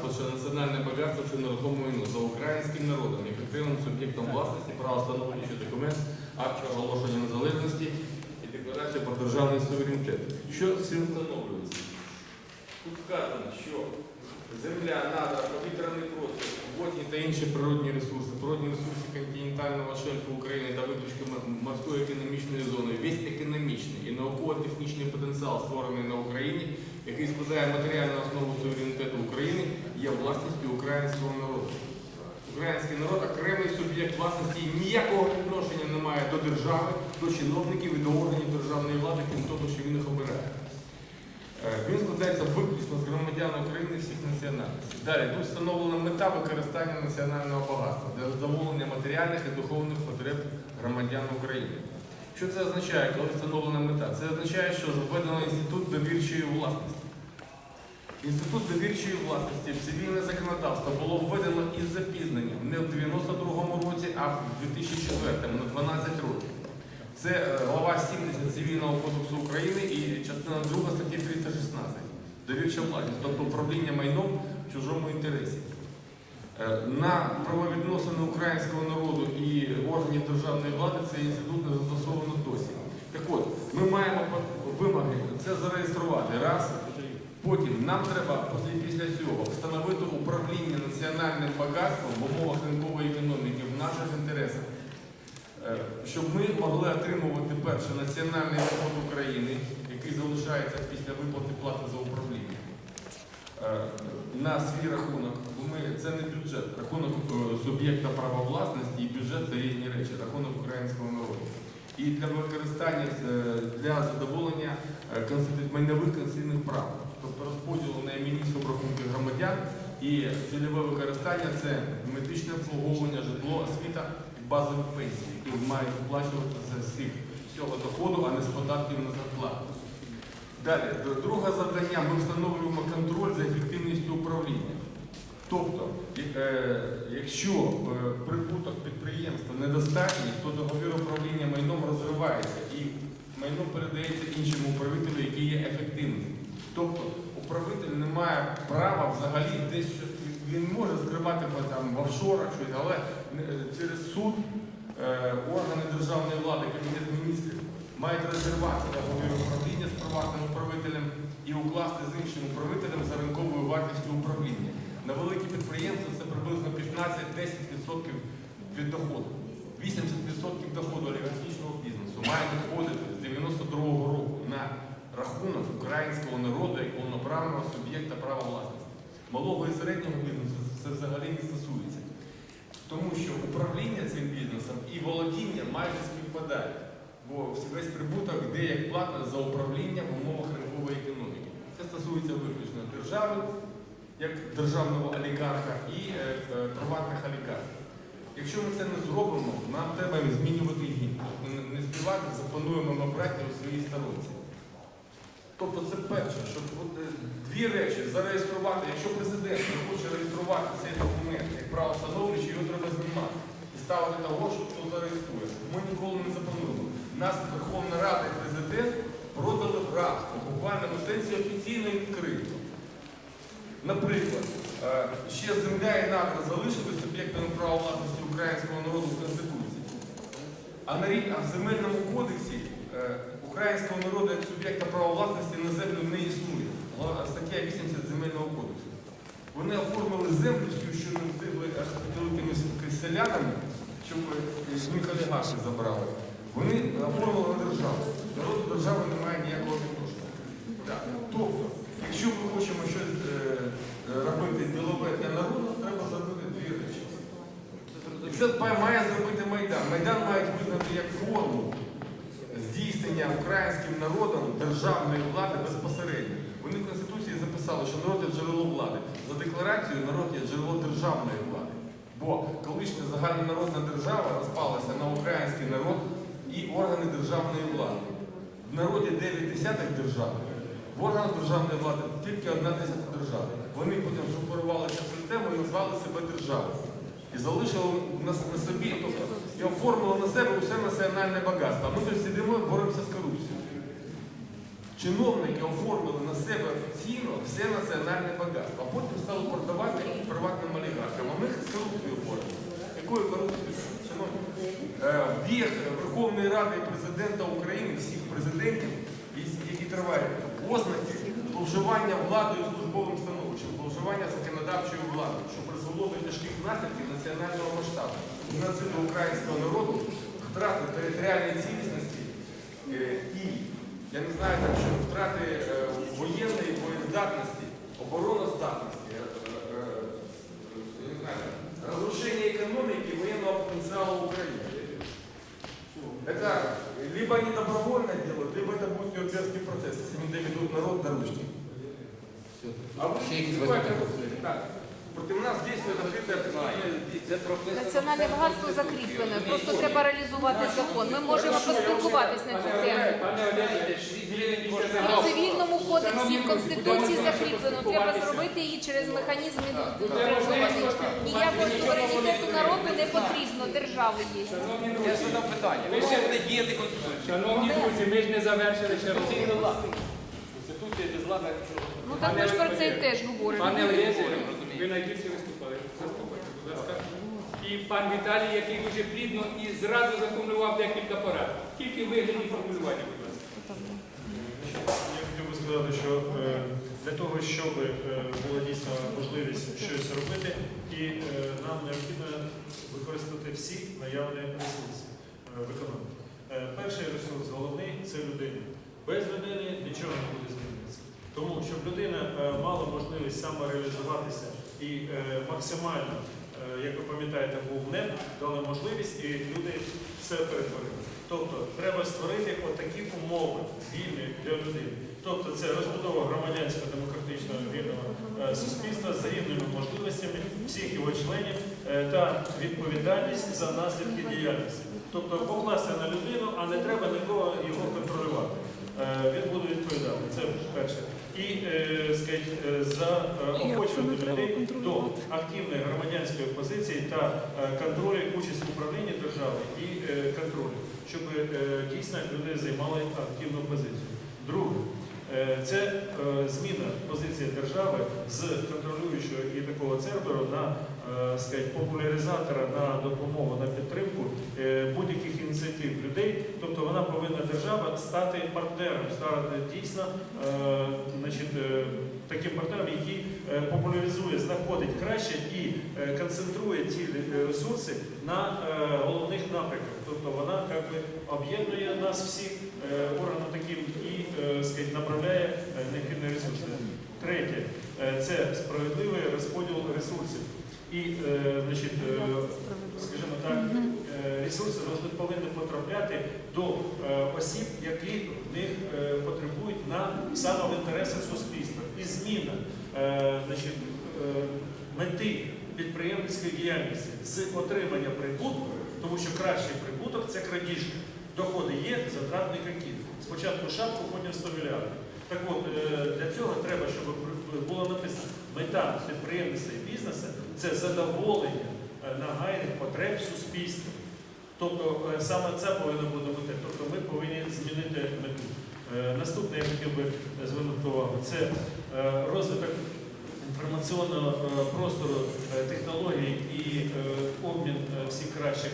що національне багатство це нерухоме майно за українським народом, як активним суб'єктом власності, право встановлення що документ, акт оголошення незалежності і декларацію про державний суверенітет. Що цим встановлюється? Тут сказано, що земля, надра, повітряний простір, водні та інші природні ресурси, природні ресурси континентального шельфу України та виключно м- морської економічної зони, весь економічний і науково-технічний потенціал, створений на Україні, який складає матеріальну основу суверенітету України, є власністю українського народу. Український народ окремий суб'єкт власності ніякого відношення не має до держави, до чиновників і до органів державної влади, крім того, що він їх обирає. Е, Він складається виключно з громадян України всіх національностей. Далі тут встановлена мета використання національного багатства для задоволення матеріальних і духовних потреб громадян України. Що це означає, коли встановлена мета? Це означає, що введено інститут довірчої власності. Інститут довірчої власності в цивільне законодавство було введено із запізненням не в 92-му році, а в 2004-му, на 12 років. Це е, глава 70 Цивільного кодексу України і частина 2 статті 316. Довірча власність, тобто управління майном в чужому інтересі. Е, На правовідносини українського народу і органів державної влади цей інститут не застосовано досі. Так от, ми маємо вимоги це зареєструвати раз. Потім нам треба після- цього встановити управління національним багатством в умовах ринкової економіки в наших інтересах. Е, щоб ми могли отримувати перше національний доход України, який залишається після виплати плати за управління. Е, На свій рахунок, бо це не бюджет, рахунок е, суб'єкта права власності і бюджет це різні речі, рахунок українського народу. І для використання для задоволення майнових конституційних прав, тобто розподілу на іменні субрахунки громадян і цільове використання це медичне обслуговування, житло, освіта і базові пенсії, які мають виплачуватися з цих всього доходу, а не з податків на зарплату. Далі, друге завдання, ми встановлюємо контроль за ефективністю управління. Тобто, е, якщо е, прибуток підприємства недостатній, то договір управління майном розривається і майно передається іншому управителю, який є ефективним. Тобто управитель не має права взагалі десь щось, він може скривати там, в офшорах щось, але через суд е, органи державної влади, Кабінет міністрів мають розірвати договір управління з приватним управителем і укласти з іншим управителем за ринковою вартістю управління. На великі підприємства це приблизно 15-10% від доходу. 80% доходу олігархічного бізнесу має надходити з 92-го року на рахунок українського народу як повноправного суб'єкта права власності. Малого і середнього бізнесу це взагалі не стосується. Тому що управління цим бізнесом і володіння майже співпадають. Бо весь прибуток йде як плата за управління в умовах ринкової економіки. Це стосується виключно держави, як державного олігарха і е, е, приватних олігархів. Якщо ми це не зробимо, нам треба змінювати гімн. Не- співати, заплануємо ми брати у своїй сторонці. Тобто це перше, щоб е, дві речі зареєструвати. Якщо президент не хоче реєструвати цей документ як право його треба знімати і ставити того, що хто зареєструє. Ми ніколи не заплануємо. Нас Верховна Рада і президент продали в рабство, в буквальному сенсі офіційно і відкрито. Наприклад, е, ще земля і надра залишили суб'єктами права власності українського народу в Конституції. А на а в земельному кодексі е, українського народу як суб'єкта права власності на землю не існує. Стаття 80 земельного кодексу. Вони оформили землю, всю, що не встигли великими селянами, щоб їх олігархи забрали. Вони оформили державу. Народ до держави не має ніякого відношення. Тобто, якщо ми хочемо щось е, е, робити ділове для народу, треба зробити дві речі. Це має зробити Майдан. Майдан має визнати як форму здійснення українським народом державної влади безпосередньо. Вони в Конституції записали, що народ є джерело влади. За декларацією народ є джерело державної влади. Бо колишня загальнонародна держава розпалася на український народ і органи державної влади. В народі 9 десятих держав, в органах державної влади тільки одна десята держави. Вони потім структурувалися в систему і назвали себе державою. І залишили на, на собі, тобто, і оформили на себе усе національне багатство. А ми тут сидимо і боремося з корупцією. чиновники оформили на себе офіційно все національне багатство, а потім стали продавати приватним олігархам. А ми з корупцією боремося. Якою корупцією? Шановні? Е, Верховної Ради президента України, всіх президентів, які тривають ознаки зловживання владою законодавчою владою, що призвело до тяжких наслідків національного масштабу, геноциду українського народу, втрати територіальної цілісності е, і, я не знаю, так, що втрати е, воєнної боєздатності, обороноздатності, е, е, е, я не знаю, разрушение экономики и военного потенциала Украины. Это либо они добровольно делают, либо это будет неудержский процесс, если не доведут народ до ручки. А вы Ще якісь возникли? так. Нас открытое преступление. Національне багатство закріплене. Просто треба реалізувати закон. Ми можемо поспілкуватись на цю тему. В цивільному кодексі, в конституції закріплено. Треба зробити її через механізм інвентаризований. Ніякого суверенітету народу не потрібно. Держави є. Я задав питання. Ви ще буде діяти конституція. Шановні друзі, ми ж не завершили ще роботу. Влада. Конституція без влади. Ну так ми ж про це і теж говоримо. Пане Олеже, ви найбільше виступали. Заслухайте, будь ласка. І пан Віталій, який дуже плідно і зразу заформулював декілька порад. Тільки вигляді формулювання, будь ласка. Я хотів би сказати, що е, для того, щоб е, була дійсно можливість щось робити, і е, нам необхідно використати всі наявні ресурси в економіці. Перший ресурс головний це людина. Без людини нічого не буде змінитися. Тому, щоб людина е, мала можливість самореалізуватися і е, максимально, е, як ви пам'ятаєте, був НЕП, дали можливість і люди все перетворили. Тобто треба створити отакі умови вільні для людини. Тобто це розбудова громадянського демократичного вільного е, суспільства з рівними можливостями всіх його членів е, та відповідальність за наслідки діяльності. Тобто покласти на людину, а не треба нікого його контролювати. Е, Він буде відповідати. Це перше. І скажіть, заохочувати людей до активної громадянської позиції та контролю участі в управлінні держави і контролю, щоб дійсно люди займали активну позицію. Друге, це е, зміна позиції держави з контролюючого і такого церберу на е, популяризатора на допомогу, на підтримку е, будь-яких ініціатив людей. Тобто вона повинна держава стати партнером, стати дійсно е, значить, е, таким партнером, який е, популяризує, знаходить краще і е, концентрує ті е, ресурси на е, головних напрямках. Тобто вона об'єднує нас всіх е, органом таким е, сказать, направляє е, необхідні ресурси. Третє е, це справедливий розподіл ресурсів. І, значить, скажімо так, ресурси повинні потрапляти до осіб, які в них потребують на саме в інтересах суспільства. І зміна значить, мети підприємницької діяльності з отримання прибутку, тому що кращий прибуток це крадіжка. Доходи є, затрат ніякі. Спочатку шапку, потім 100 мільярдів. Так от, е, для цього треба, щоб було написано, мета підприємництва і бізнесу це задоволення е, нагайних потреб суспільства. Тобто е, саме це повинно бути. Тобто ми повинні змінити мету. Наступне я хотів би звернути увагу, це розвиток інформаційного простору технологій і обмін всіх кращих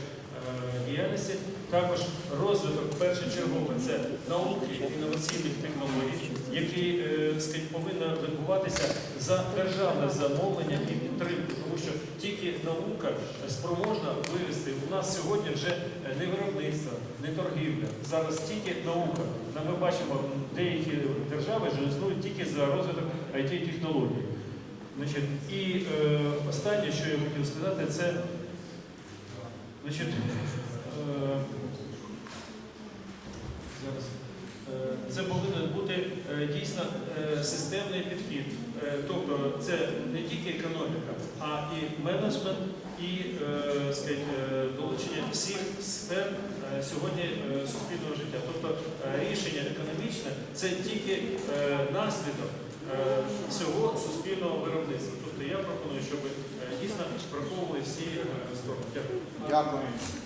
діяльності. Також розвиток першочергово це науки інноваційних технологій, які е, сказать, повинна відбуватися за державне замовлення і підтримку, тому що тільки наука спроможна вивести. У нас сьогодні вже не виробництво, не торгівля. Зараз тільки наука. Ми бачимо, деякі держави вже тільки за розвиток it технологій Значить, і е, останнє, що я хотів сказати, це значить, е. Е, Це повинен бути е, дійсно е, системний підхід. Е, Тобто це не тільки економіка, а і менеджмент, і е, е, долучення всіх сфер е, сьогодні е, суспільного життя. Тобто е, рішення економічне це тільки е, наслідок е, всього суспільного виробництва. Тобто я пропоную, щоб е, дійсно враховували всі е, сторони. Дякую. Дякую.